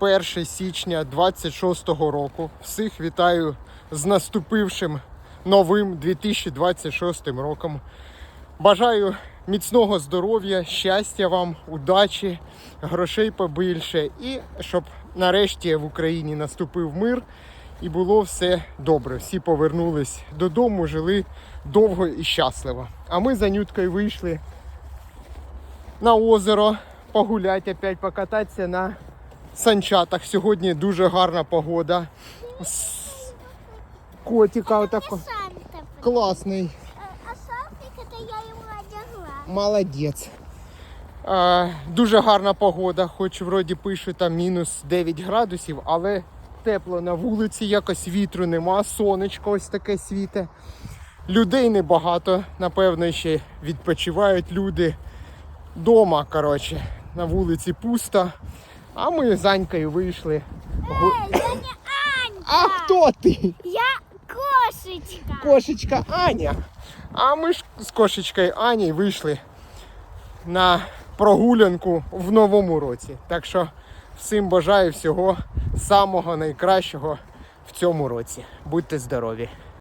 1 січня 26-го року. Всіх вітаю з наступившим новим 2026 роком. Бажаю міцного здоров'я, щастя вам, удачі, грошей побільше і щоб нарешті в Україні наступив мир і було все добре. Всі повернулись додому, жили довго і щасливо. А ми за Нюткою вийшли на озеро погуляти, опять покататися на санчатах. Сьогодні дуже гарна погода. Котика отако. Класний. А это я ему одягла. Молодець. А, дуже гарна погода, хоч вроді пише там мінус 9 градусів, але тепло на вулиці, якось вітру нема, сонечко ось таке світе. Людей небагато, напевно, ще відпочивають люди. Дома, коротше, на вулиці пусто. А ми з Анькою вийшли. гу- Эй, я не Анька. А хто ти? Я кошечка. Кошечка Аня. А ми ж з кошечкою Ані вийшли на прогулянку в новому році. Так що всім бажаю всього самого найкращого в цьому році. Будьте здорові!